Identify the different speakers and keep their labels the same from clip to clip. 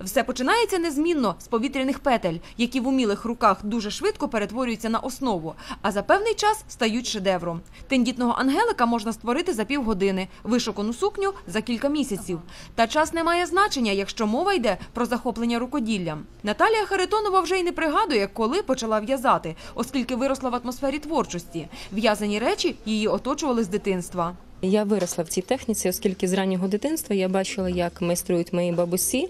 Speaker 1: Все починається незмінно з повітряних петель, які в умілих руках дуже швидко перетворюються на основу, а за певний час стають шедевром. Тендітного ангелика можна створити за півгодини, вишукану сукню за кілька місяців. Та час не має значення, якщо мова йде про захоплення рукоділлям. Наталія Харитонова вже й не пригадує, коли почала в'язати, оскільки виросла в атмосфері творчості. В'язані речі її оточували з дитинства.
Speaker 2: Я виросла в цій техніці, оскільки з раннього дитинства я бачила, як майструють мої бабусі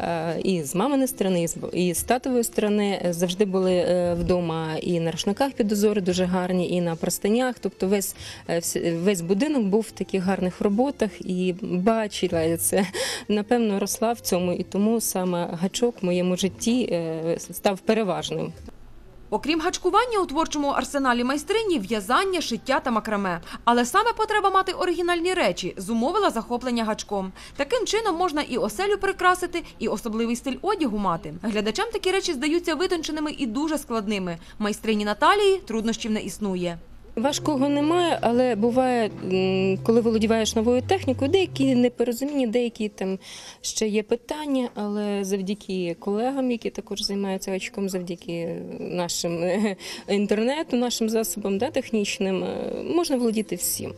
Speaker 2: е, і з маминої сторони, і з татової сторони. Завжди були е, вдома і на рушниках підозори дуже гарні, і на простинях. Тобто весь, е, весь будинок був в таких гарних роботах і бачила це. Напевно, росла в цьому, і тому саме гачок в моєму житті став переважним.
Speaker 1: Окрім гачкування у творчому арсеналі майстрині, в'язання, шиття та макраме. Але саме потреба мати оригінальні речі зумовила захоплення гачком. Таким чином можна і оселю прикрасити, і особливий стиль одягу мати. Глядачам такі речі здаються витонченими і дуже складними. Майстрині Наталії труднощів не існує.
Speaker 2: Важкого немає, але буває, коли володіваєш новою технікою, деякі непорозуміння, деякі там ще є питання, але завдяки колегам, які також займаються очком, завдяки нашим е, інтернету, нашим засобам да, технічним, е, можна володіти всім.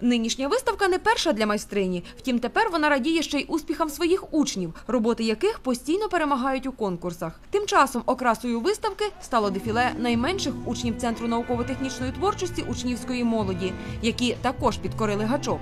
Speaker 1: Нинішня виставка не перша для майстрині. Втім, тепер вона радіє ще й успіхам своїх учнів, роботи яких постійно перемагають у конкурсах. Тим часом окрасою виставки стало дефіле найменших учнів Центру науково-технічної творчості учнівської молоді, які також підкорили гачок.